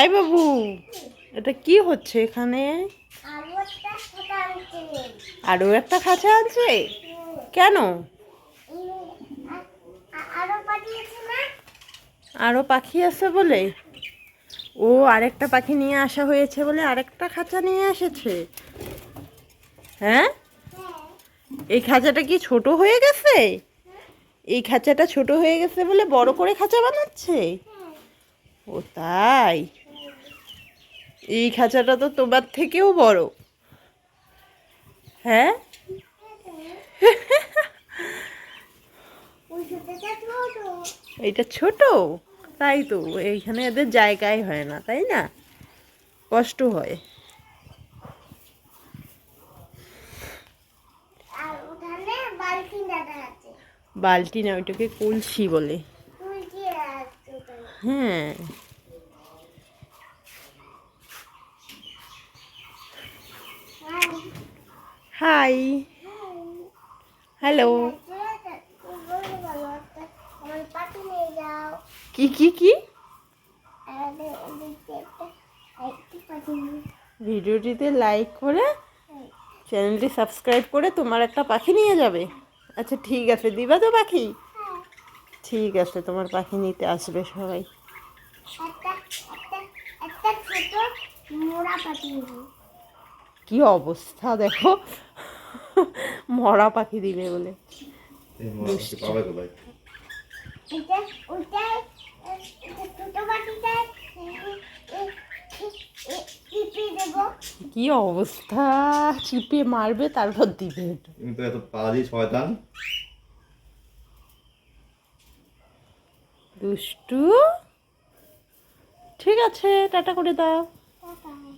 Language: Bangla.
এই বাবু, এটা কি হচ্ছে এখানে? আলু একটা খাঁচা আছে? কেন? আরও পাখি আছে বলে? ও, আরেকটা পাখি নিয়ে আসা হয়েছে বলে আরেকটা খাঁচা নিয়ে এসেছে। হ্যাঁ? এই খাঁচাটা কি ছোট হয়ে গেছে? এই খাঁচাটা ছোট হয়ে গেছে বলে বড় করে খাঁচা বানাচ্ছে? ও, তাই? এই খাঁচাটা তো তোমার থেকেও বড়। হ্যাঁ? ছোটটা ছোট? তাই তো এইখানে এদের জায়গাই হয় না তাই না? কষ্ট হয়। বালতি না ওইটাকে কলসি বলে। হ্যাঁ। হাই হ্যালো কি কি কি ভিডিওটিতে লাইক করে চ্যানেলটি সাবস্ক্রাইব করে তোমার একটা পাখি নিয়ে যাবে। আচ্ছা ঠিক আছে, দিবা তো পাখি? ঠিক আছে, তোমার পাখি নিতে আসবে সবাই। একটা একটা ছোট মোড়া নিবি কি অবস্থা দেখো? মরা পাখি দিবে বলে। কি অবস্থা? চিপে মারবে তারপর দিবে। তুমি এত পাজি শয়তান। দুষ্টু। ঠিক আছে টাটা করে দাও। টাটা।